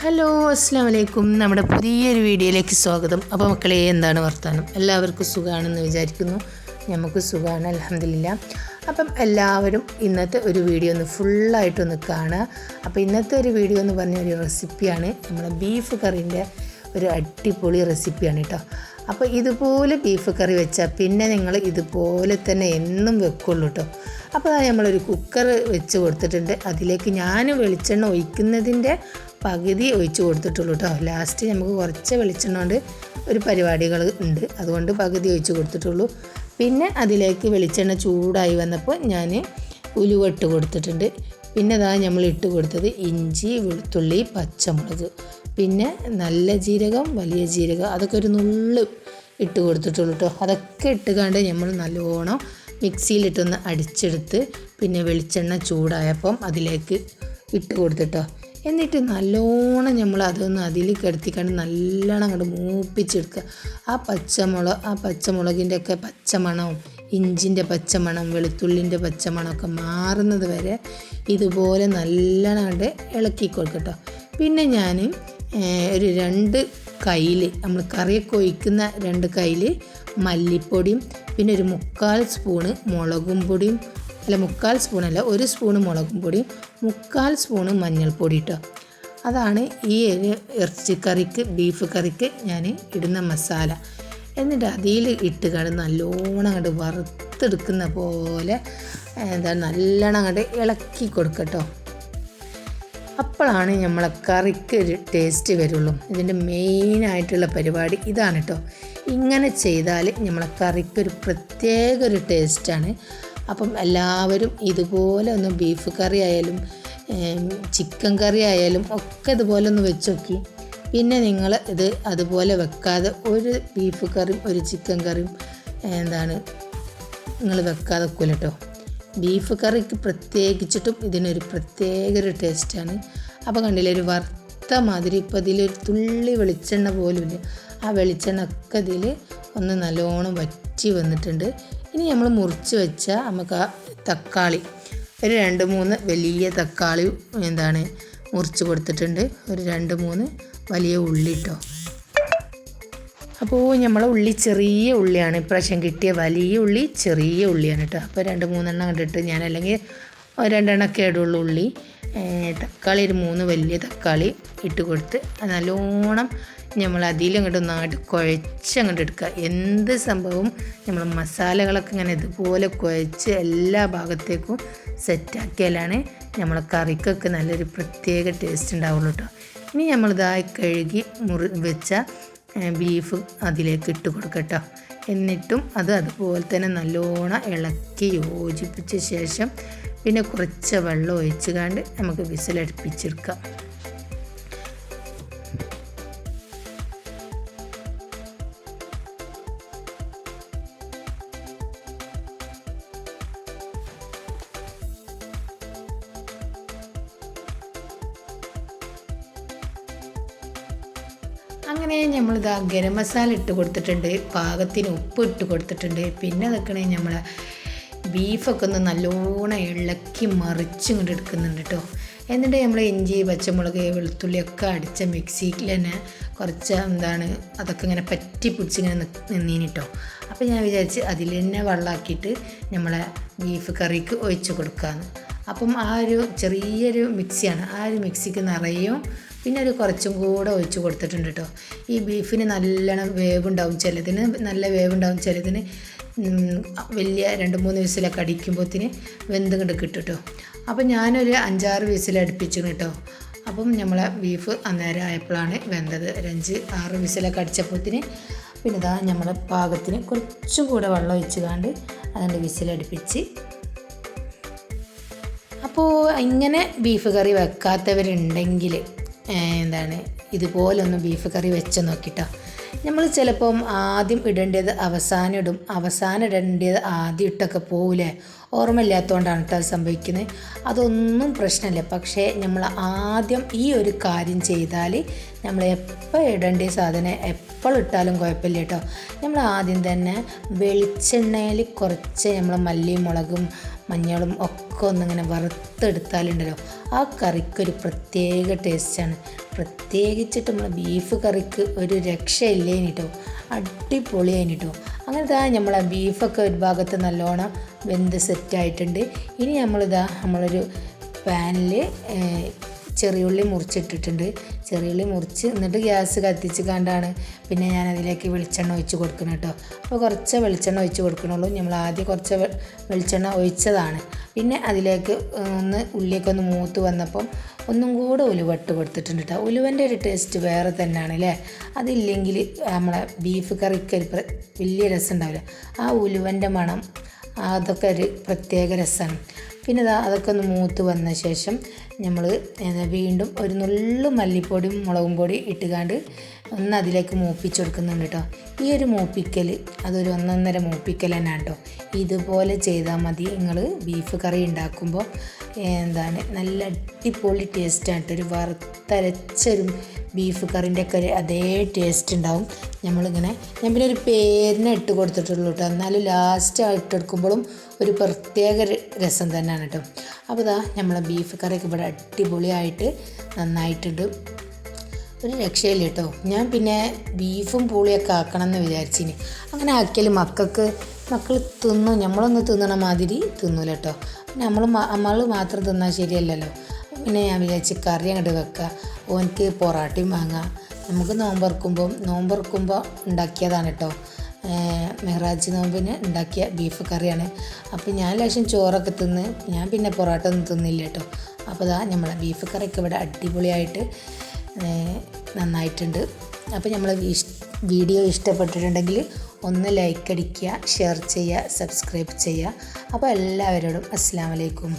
Hello അസ്സാം വലൈക്കും നമ്മുടെ പുതിയൊരു വീഡിയോയിലേക്ക് സ്വാഗതം. അപ്പോൾ മക്കളെ എന്താണ് വർത്തമാനം എല്ലാവർക്കും സുഖമാണെന്ന് വിചാരിക്കുന്നു. നമുക്ക് സുഖമാണ് അലഹമില്ല അപ്പം എല്ലാവരും ഇന്നത്തെ ഒരു വീഡിയോ ഒന്ന് ഫുള്ളായിട്ടൊന്ന് കാണുക. അപ്പോൾ ഇന്നത്തെ ഒരു വീഡിയോ എന്ന് പറഞ്ഞ ഒരു റെസിപ്പിയാണ്. നമ്മുടെ ബീഫ് കറീന്റെ ഒരു അടിപൊളി റെസിപ്പിയാണ് കേട്ടോ. അപ്പോൾ ഇതുപോലെ ബീഫ് കറി വെച്ചാൽ പിന്നെ നിങ്ങൾ ഇതുപോലെ തന്നെ എന്നും വെക്കുള്ളൂ കേട്ടോ അപ്പോൾ നമ്മളൊരു കുക്കർ വെച്ച് കൊടുത്തിട്ടുണ്ട്. അതിലേക്ക് ഞാൻ വെളിച്ചെണ്ണ ഒഴിക്കുന്നതിന്റെ പകുതി ഒഴിച്ച് കൊടുത്തിട്ടുള്ളൂ കേട്ടോ ലാസ്റ്റ് നമുക്ക് കുറച്ച് വെളിച്ചെണ്ണ കൊണ്ട് ഒരു പരിപാടികൾ ഉണ്ട്. അതുകൊണ്ട് പകുതി ഒഴിച്ച് കൊടുത്തിട്ടുള്ളൂ. പിന്നെ അതിലേക്ക് വെളിച്ചെണ്ണ ചൂടായി വന്നപ്പോൾ ഞാൻ ഉലുവ ഇട്ട് കൊടുത്തിട്ടുണ്ട്. പിന്നെ അതാണ് നമ്മൾ ഇട്ട് കൊടുത്തത് ഇഞ്ചി വെളുത്തുള്ളി പച്ചമുളക്. പിന്നെ നല്ല ജീരകം വലിയ ജീരകം അതൊക്കെ ഒരു നുള്ള് ഇട്ട് കൊടുത്തിട്ടുള്ളൂ കേട്ടോ അതൊക്കെ ഇട്ടുകാണ്ട് നമ്മൾ നല്ലോണം മിക്സിയിലിട്ടൊന്ന് അടിച്ചെടുത്ത് പിന്നെ വെളിച്ചെണ്ണ ചൂടായപ്പം അതിലേക്ക് ഇട്ട് കൊടുത്തിട്ടോ എന്നിട്ട് നല്ലോണം നമ്മൾ അതൊന്ന് അതിൽ കിടത്തിക്കണ്ട് നല്ലോണം അങ്ങോട്ട് മൂപ്പിച്ചെടുക്കുക ആ പച്ചമുളക് ആ പച്ചമുളകിന്റെ ഒക്കെ പച്ചമണവും ഇഞ്ചിന്റെ പച്ചമണം വെളുത്തുള്ളിന്റെ പച്ചമണമൊക്കെ മാറുന്നത് വരെ ഇതുപോലെ നല്ലോണം കണ്ട് ഇളക്കി കൊടുക്കട്ടോ പിന്നെ ഞാൻ ഒരു രണ്ട് കയ്യിൽ നമ്മൾ കറിയൊക്കെ ഒഴിക്കുന്ന രണ്ട് കയ്യിൽ മല്ലിപ്പൊടിയും പിന്നെ ഒരു മുക്കാൽ സ്പൂണ് മുളകും പൊടിയും അല്ല മുക്കാൽ സ്പൂണല്ല ഒരു സ്പൂണ് മുളകും പൊടിയും മുക്കാൽ സ്പൂണ് മഞ്ഞൾപ്പൊടി ഇട്ടോ. അതാണ് ഈ ഇറച്ചിക്കറിക്ക് ബീഫ് കറിക്ക് ഞാൻ ഇടുന്ന മസാല. എന്നിട്ട് അതിൽ ഇട്ട് കണ്ട് നല്ലോണം അങ്ങോട്ട് വറുത്തെടുക്കുന്ന പോലെ എന്താ നല്ലോണം അങ്ങോട്ട് ഇളക്കി കൊടുക്കട്ടോ. അപ്പോഴാണ് നമ്മളെ കറിക്ക് ഒരു ടേസ്റ്റ് വരുള്ളൂ. ഇതിന്റെ മെയിനായിട്ടുള്ള പരിപാടി ഇതാണ് കേട്ടോ ഇങ്ങനെ ചെയ്താൽ നമ്മളെ കറിക്ക് ഒരു പ്രത്യേക ഒരു ടേസ്റ്റാണ് അപ്പം എല്ലാവരും ഇതുപോലെ ഒന്ന് ബീഫ് കറി ആയാലും ചിക്കൻ കറി ആയാലും ഒക്കെ ഇതുപോലെ ഒന്ന് വെച്ച് നോക്കി. പിന്നെ നിങ്ങൾ ഇത് അതുപോലെ വെക്കാതെ ഒരു ബീഫ് കറിയും ഒരു ചിക്കൻ കറിയും എന്താണ്? നിങ്ങൾ വെക്കാതെ വെക്കൂല കേട്ടോ ബീഫ് കറിക്ക് പ്രത്യേകിച്ചിട്ടും ഇതിനൊരു പ്രത്യേക ഒരു ടേസ്റ്റാണ്. അപ്പോൾ കണ്ടില്ലേ ഒരു വറുത്ത മാതിരി ഇപ്പോൾ ഇതിലൊരു തുള്ളി വെളിച്ചെണ്ണ പോലുമില്ല ആ വെളിച്ചെണ്ണ ഒക്കെ ഇതിൽ ഒന്ന് നല്ലോണം വറ്റി വന്നിട്ടുണ്ട്. ഇനി നമ്മൾ മുറിച്ച് വെച്ച നമുക്ക് ആ തക്കാളി ഒരു രണ്ട് മൂന്ന് വലിയ തക്കാളി എന്താണ് മുറിച്ച് കൊടുത്തിട്ടുണ്ട്. ഒരു രണ്ട് മൂന്ന് വലിയ ഉള്ളി കേട്ടോ അപ്പോൾ നമ്മൾ ഉള്ളി ചെറിയ ഉള്ളിയാണ്. ഇപ്രാവശ്യം കിട്ടിയ വലിയ ഉള്ളി ചെറിയ ഉള്ളിയാണ് കേട്ടോ. അപ്പോൾ രണ്ട് മൂന്നെണ്ണം കണ്ടിട്ട് ഞാൻ അല്ലെങ്കിൽ രണ്ടെണ്ണമൊക്കെ ഇടുള്ളൂ ഉള്ളി. തക്കാളി ഒരു മൂന്ന് വലിയ തക്കാളി ഇട്ട് കൊടുത്ത് നല്ലോണം നമ്മൾ അതിലങ്ങോട്ട് നന്നായിട്ട് കുഴച്ച് അങ്ങോട്ട് എടുക്കുക. എന്ത് സംഭവവും നമ്മൾ മസാലകളൊക്കെ ഇങ്ങനെ ഇതുപോലെ കുഴച്ച് എല്ലാ ഭാഗത്തേക്കും സെറ്റാക്കിയാലാണ് നമ്മളെ കറിക്കൊക്കെ നല്ലൊരു പ്രത്യേക ടേസ്റ്റ് ഉണ്ടാവുള്ളൂ കേട്ടോ. ഇനി നമ്മളിതായി കഴുകി മുറി വെച്ച ബീഫ് അതിലേക്ക് ഇട്ട് കൊടുക്കട്ടോ. എന്നിട്ടും അത് അതുപോലെ തന്നെ നല്ലോണം ഇളക്കി യോജിപ്പിച്ച ശേഷം പിന്നെ കുറച്ച് വെള്ളം ഒഴിച്ച് കണ്ട് നമുക്ക് വിസിലടുപ്പിച്ചെടുക്കാം. അങ്ങനെ നമ്മളിതാ ഗരം മസാല ഇട്ട് കൊടുത്തിട്ടുണ്ട് പാകത്തിന് ഉപ്പ് ഇട്ട് കൊടുത്തിട്ടുണ്ട്. പിന്നെ നിൽക്കണേ നമ്മൾ ബീഫൊക്കെ ഒന്ന് നല്ലോണം ഇളക്കി മറിച്ച് ഇങ്ങോട്ട് എടുക്കുന്നുണ്ട് കേട്ടോ എന്നിട്ട് നമ്മൾ ഇഞ്ചി പച്ചമുളക് വെളുത്തുള്ളി ഒക്കെ അടിച്ച മിക്സിയിൽ തന്നെ കുറച്ച് എന്താണ് അതൊക്കെ ഇങ്ങനെ പറ്റി പിടിച്ച് ഇങ്ങനെ നിന്നീനി കേട്ടോ അപ്പോൾ ഞാൻ വിചാരിച്ച് അതിൽ തന്നെ വെള്ളമാക്കിയിട്ട് നമ്മളെ ബീഫ് കറിക്ക് ഒഴിച്ച് കൊടുക്കാമെന്ന് അപ്പം ആ ഒരു ചെറിയൊരു മിക്സിയാണ്. ആ ഒരു മിക്സിക്ക് നിറയും പിന്നെ ഒരു കുറച്ചും കൂടെ ഒഴിച്ച് കൊടുത്തിട്ടുണ്ട് കേട്ടോ ഈ ബീഫിന് നല്ലോണം വേവുണ്ടാവും ചിലതിന് നല്ല വേവുണ്ടാവും ചിലതിന് വലിയ രണ്ട് മൂന്ന് വിസിലൊക്കെ അടിക്കുമ്പോഴത്തിന് വെന്ത് കിട്ടും കേട്ടോ അപ്പം ഞാനൊരു അഞ്ചാറ് വിസിൽ അടുപ്പിച്ചു കേട്ടോ അപ്പം നമ്മളെ ബീഫ് അന്നേരം ആയപ്പോഴാണ് വെന്തത്. ഒരു അഞ്ച് ആറ് വിസിലൊക്കെ അടിച്ചപ്പോഴത്തിന് പിന്നെ ഇതാ നമ്മളെ പാകത്തിന് കുറച്ചും കൂടെ വെള്ളം ഒഴിച്ച് കാണ്ട് അതിന്റെ വിസിലടുപ്പിച്ച് അപ്പോൾ ഇങ്ങനെ ബീഫ് കറി വെക്കാത്തവരുണ്ടെങ്കിൽ എന്താണ് ഇതുപോലൊന്ന് ബീഫ് കറി വെച്ച് നോക്കിട്ടോ. നമ്മൾ ചിലപ്പം ആദ്യം ഇടേണ്ടത് അവസാനം ഇടും അവസാനം ഇടേണ്ടത് ആദ്യം ഇട്ടൊക്കെ പോകില്ലേ ഓർമ്മയില്ലാത്തതുകൊണ്ടാണ് കേട്ടോ അത് സംഭവിക്കുന്നത് അതൊന്നും പ്രശ്നമില്ല പക്ഷേ നമ്മൾ ആദ്യം ഈ ഒരു കാര്യം ചെയ്താൽ നമ്മൾ എപ്പോൾ ഇടേണ്ട സാധനം എപ്പോൾ ഇട്ടാലും കുഴപ്പമില്ല കേട്ടോ നമ്മൾ ആദ്യം തന്നെ വെളിച്ചെണ്ണയിൽ കുറച്ച് നമ്മൾ മല്ലിയും മുളകും മഞ്ഞളും ഒക്കെ ഒന്നിങ്ങനെ വറുത്തെടുത്താലുണ്ടല്ലോ. ആ കറിക്കൊരു പ്രത്യേക ടേസ്റ്റാണ് പ്രത്യേകിച്ചിട്ട് നമ്മൾ ബീഫ് കറിക്ക് ഒരു രക്ഷയില്ലേ കേട്ടോ അടിപൊളിയായി കേട്ടോ അങ്ങനത്തെ നമ്മളെ ബീഫൊക്കെ ഒരു ഭാഗത്ത് നല്ലോണം വെന്ത് സെറ്റായിട്ടുണ്ട് ഇനി നമ്മളിതാ നമ്മളൊരു പാനിൽ ചെറിയുള്ളി മുറിച്ചിട്ടിട്ടുണ്ട്. ചെറിയുള്ളി മുറിച്ച് എന്നിട്ട് ഗ്യാസ് കത്തിച്ച് കണ്ടാണ് പിന്നെ ഞാൻ അതിലേക്ക് വെളിച്ചെണ്ണ ഒഴിച്ച് കൊടുക്കണം കേട്ടോ അപ്പോൾ കുറച്ച് വെളിച്ചെണ്ണ ഒഴിച്ച് കൊടുക്കണുള്ളൂ. നമ്മൾ ആദ്യം കുറച്ച് വെളിച്ചെണ്ണ ഒഴിച്ചതാണ്. പിന്നെ അതിലേക്ക് ഒന്ന് ഉള്ളിയൊക്കെ ഒന്ന് മൂത്ത് വന്നപ്പം ഒന്നും കൂടെ ഉലുവട്ട് കൊടുത്തിട്ടുണ്ട് കേട്ടോ ഉലുവന്റെ ഒരു ടേസ്റ്റ് വേറെ തന്നെയാണ് അല്ലേ അതില്ലെങ്കിൽ നമ്മളെ ബീഫ് കറിക്ക് ഒരു വലിയ രസം ഉണ്ടാവില്ല. ആ ഉലുവന്റെ മണം അതൊക്കെ ഒരു പ്രത്യേക രസമാണ് പിന്നെ ഇതാ അതൊക്കെ ഒന്ന് മൂത്ത് വന്ന ശേഷം നമ്മൾ വീണ്ടും ഒരു നുള്ളു മല്ലിപ്പൊടിയും മുളകും പൊടി ഇട്ടുകാണ്ട് ഒന്ന് അതിലേക്ക് മൂപ്പിച്ച് കൊടുക്കുന്നുണ്ട് കേട്ടോ ഈ ഒരു മൂപ്പിക്കൽ അതൊരു ഒന്നൊന്നര മൂപ്പിക്കൽ തന്നെയാണ് കേട്ടോ ഇതുപോലെ ചെയ്താൽ മതി. നിങ്ങൾ ബീഫ് കറി ഉണ്ടാക്കുമ്പോൾ എന്താണ് നല്ല അടിപൊളി ടേസ്റ്റാണ് ഒരു വറുത്തരച്ചൊരു ബീഫ് കറിന്റെ ഒക്കെ അതേ ടേസ്റ്റ് ഉണ്ടാവും നമ്മളിങ്ങനെ ഞാൻ പിന്നെ ഒരു പേരിനെ ഇട്ട് കൊടുത്തിട്ടുള്ളൂ കേട്ടോ എന്നാലും ലാസ്റ്റ് ആയിട്ട് എടുക്കുമ്പോഴും ഒരു പ്രത്യേക രസം തന്നെയാണ് കേട്ടോ അപ്പോൾ ഇതാ നമ്മളെ ബീഫ് കറിയൊക്കെ ഇവിടെ അടിപൊളിയായിട്ട് നന്നായിട്ടുണ്ട്. ഒരു രക്ഷയില്ല കേട്ടോ. ഞാൻ പിന്നെ ബീഫും പൂളിയൊക്കെ ആക്കണം എന്ന് വിചാരിച്ചിന്. അങ്ങനെ ആക്കിയാൽ മക്കൾക്ക് മക്കൾ തിന്നും. നമ്മളൊന്ന് തിന്നണ മാതിരി തിന്നൂല കേട്ടോ. നമ്മൾ നമ്മൾ മാത്രം തിന്നാൽ ശരിയല്ലല്ലോ. പിന്നെ ഞാൻ വിചാരിച്ച് കറി അങ്ങോട്ട് വെക്കുക ഓനിക്ക് പൊറാട്ടയും വാങ്ങാം നമുക്ക് നോമ്പറക്കുമ്പം നോമ്പറക്കുമ്പോൾ ഉണ്ടാക്കിയതാണ് കേട്ടോ. മെഹ്റാജ് നോമ്പിന് ഉണ്ടാക്കിയ ബീഫ് കറിയാണ്. അപ്പോൾ ഞാൻ ലക്ഷം ചോറൊക്കെ തിന്ന് ഞാൻ പിന്നെ പൊറോട്ട ഒന്നും തിന്നില്ല കേട്ടോ. അപ്പോൾ ഇതാ നമ്മളെ ബീഫ് കറിയൊക്കെ ഇവിടെ അടിപൊളിയായിട്ട് നന്നായിട്ടുണ്ട്. അപ്പോൾ നമ്മൾ വീഡിയോ ഇഷ്ടപ്പെട്ടിട്ടുണ്ടെങ്കിൽ ഒന്ന് ലൈക്ക് അടിക്കുക ഷെയർ ചെയ്യുക സബ്സ്ക്രൈബ് ചെയ്യുക. അപ്പോൾ എല്ലാവരോടും അസ്സാം വലൈക്കും